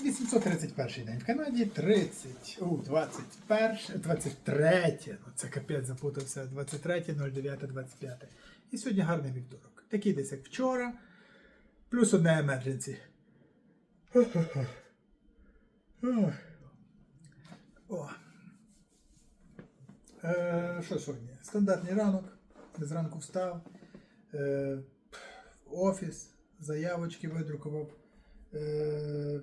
831 день в Канаді, 30, у, 21, 23, ну це капець запутався, 23, 09, 25. І сьогодні гарний вівторок. Такий десь як вчора, плюс одне емердженсі. О. Е, що сьогодні? Стандартний ранок. Зранку встав. Е, офіс, заявочки видрукував. Е,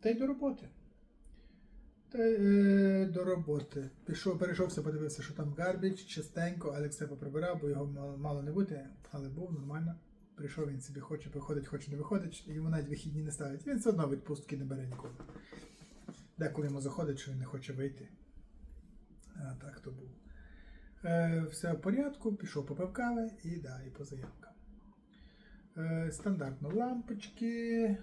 та й до роботи. Та й е, до роботи. Пішов, перейшовся, подивився, що там гарбіч, частенько, Алекс все поприбирав, бо його мало, не бути, але був нормально. Прийшов він собі хоче виходить, хоче не виходить, і йому навіть вихідні не ставить. Він все одно відпустки не бере ніколи. Деколи йому заходить, що він не хоче вийти. А так то був. Е, все в порядку, пішов попив кави і да, і по заявкам. Е, стандартно лампочки,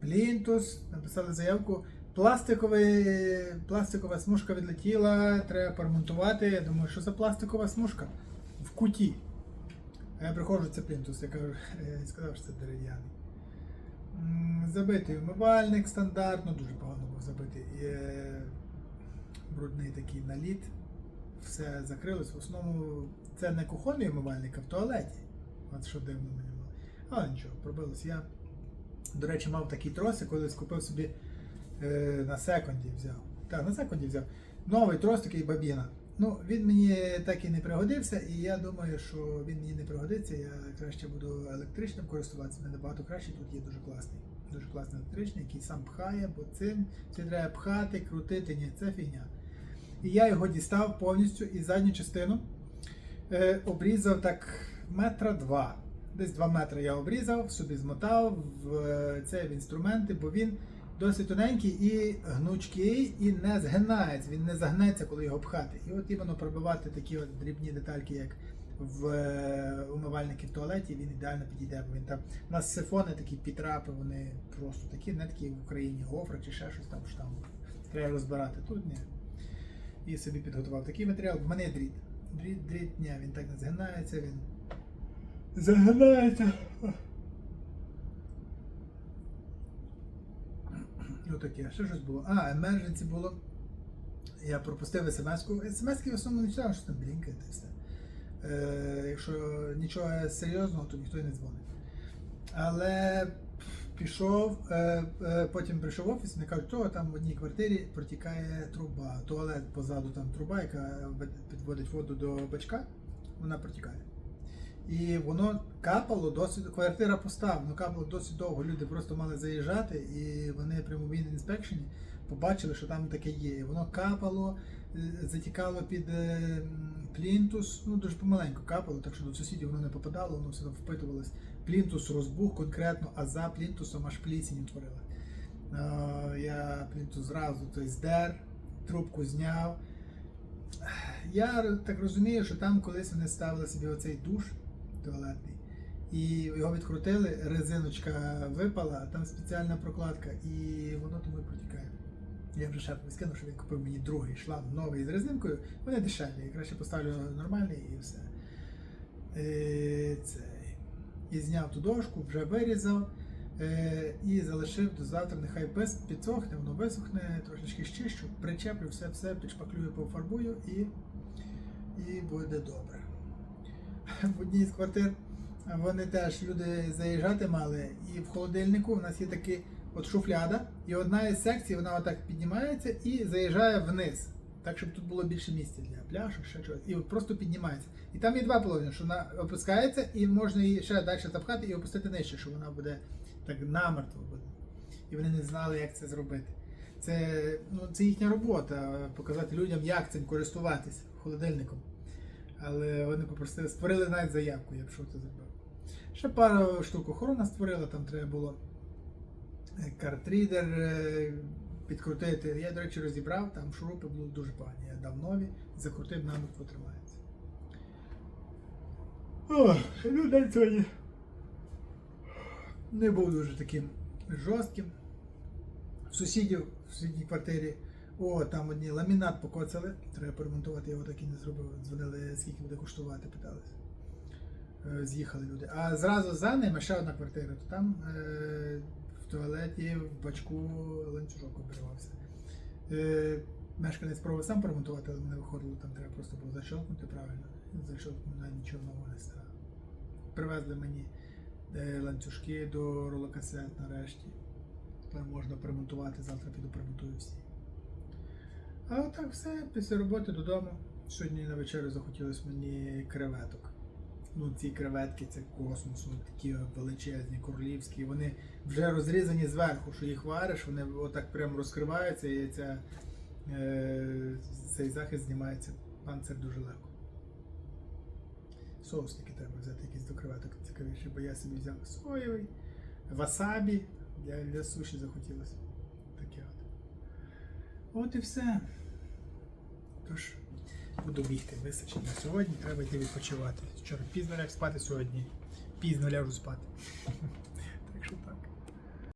плінтус, написали заявку. Пластиковий, пластикова смужка відлетіла, треба поремонтувати. Я думаю, що за пластикова смужка? В куті. А я приходжу, це плінтус, я кажу, я сказав, що це дерев'яний. Забитий умивальник стандартно, дуже погано був забитий. Є брудний такий наліт. Все закрилось. В основному це не кухонний умивальник, а в туалеті. От що дивно мені було. Але нічого, пробилось. Я, до речі, мав такий тросик, колись купив собі е, на секунді взяв. Так, на секунді взяв. Новий трос такий бабіна. Ну, він мені так і не пригодився, і я думаю, що він мені не пригодиться. Я краще буду електричним користуватися, він набагато краще. Тут є дуже класний. Дуже класний електричний, який сам пхає, бо цим це треба пхати, крутити. Ні, це фігня. І я його дістав повністю і задню частину е, обрізав так метра два. Десь два метри я обрізав, собі змотав в е, це в інструменти, бо він досить тоненький і гнучкий, і не згинається. Він не загнеться, коли його пхати. І от іменно пробивати такі от дрібні детальки, як в е, умивальники в туалеті, він ідеально підійде. Бо він там у нас сифони такі підрапи, вони просто такі, не такі в Україні гофра чи ще щось там, що там треба розбирати. Тут ні. І собі підготував такий матеріал. В мене дріт. Дріт, дріт, ні, він так не згинається, він загинається. Отаке, ще щось було. А, емердженсі було. Я пропустив смс-ку. Смс-ки в основному не читав, що там блінкає та все. Е, якщо нічого серйозного, то ніхто й не дзвонить. Але пішов, е, е, потім прийшов в офіс і мені кажуть, що там в одній квартирі протікає труба. Туалет позаду там труба, яка підводить воду до бачка, вона протікає. І воно капало досить, квартира пуста, капало досить довго. Люди просто мали заїжджати, і вони при мобільній інспекшені побачили, що там таке є. І воно капало, е, затікало під е, плінтус, ну дуже помаленьку капало, так що до сусідів воно не попадало, воно все одно впитувалось. Плінтус розбух конкретно, а за плінтусом аж плісінь утворила. Я плінтус зразу той здер, трубку зняв. Я так розумію, що там колись вони ставили собі оцей душ туалетний, і його відкрутили, резиночка випала, там спеціальна прокладка, і воно тому і протікає. Я вже шеф скинув, що він купив мені другий шланг новий з резинкою. Вони дешеві. Я краще поставлю нормальний і все. Е, цей. І зняв ту дошку, вже вирізав. Е, і залишив до завтра, нехай без підсохне, воно висохне, трошечки щищу, причеплю, все, все, підшпаклюю, пофарбую і, і буде добре. В одній з квартир вони теж люди заїжджати мали, і в холодильнику у нас є такі от шуфляда, і одна із секцій вона отак піднімається і заїжджає вниз. Так, щоб тут було більше місця для пляшок, ще чогось. І от просто піднімається. І там є два положення, що вона опускається, і можна її ще далі запхати і опустити нижче, що вона буде так намертво буде. І вони не знали, як це зробити. Це, ну, це їхня робота показати людям, як цим користуватися холодильником. Але вони попросили, створили навіть заявку, я б що це зробив. Ще пару штук охорона створила, там треба було е, картрідер е, підкрутити. Я, до речі, розібрав, там шурупи були дуже погані. Я дав нові, закрутив, намертво тримається. Ох, ну сьогодні не був дуже таким жорстким. Сусідів в сусідній квартирі, о, там одні ламінат покоцали, треба поремонтувати, я його так і не зробив. Дзвонили, скільки буде коштувати, питались. Е, З'їхали люди. А зразу за ними ще одна квартира, то там е, в туалеті, в бачку ланцюжок обірвався. Е, мешканець пробував сам поремонтувати, але не виходило, там треба просто було защелкнути правильно. Защелкнути нічого нового не стало. Привезли мені е, ланцюжки до ролокасет нарешті. Тепер можна поремонтувати, завтра піду поремонтую всі. А отак все, після роботи додому. Сьогодні на вечерю захотілося мені креветок. Ну, ці креветки це космос, вони такі величезні, королівські. Вони вже розрізані зверху, що їх вариш, вони отак прямо розкриваються і ця, е, цей захист знімається. Панцир дуже легко. Соус тільки треба взяти якийсь до креветок цікавіший, бо я собі взяв соєвий, васабі. Для, для суші захотілося. Таке. От і все. Тож, буду бігти, вистачить на сьогодні, треба йти відпочивати. Вчора пізно ляг спати, сьогодні пізно ляжу спати.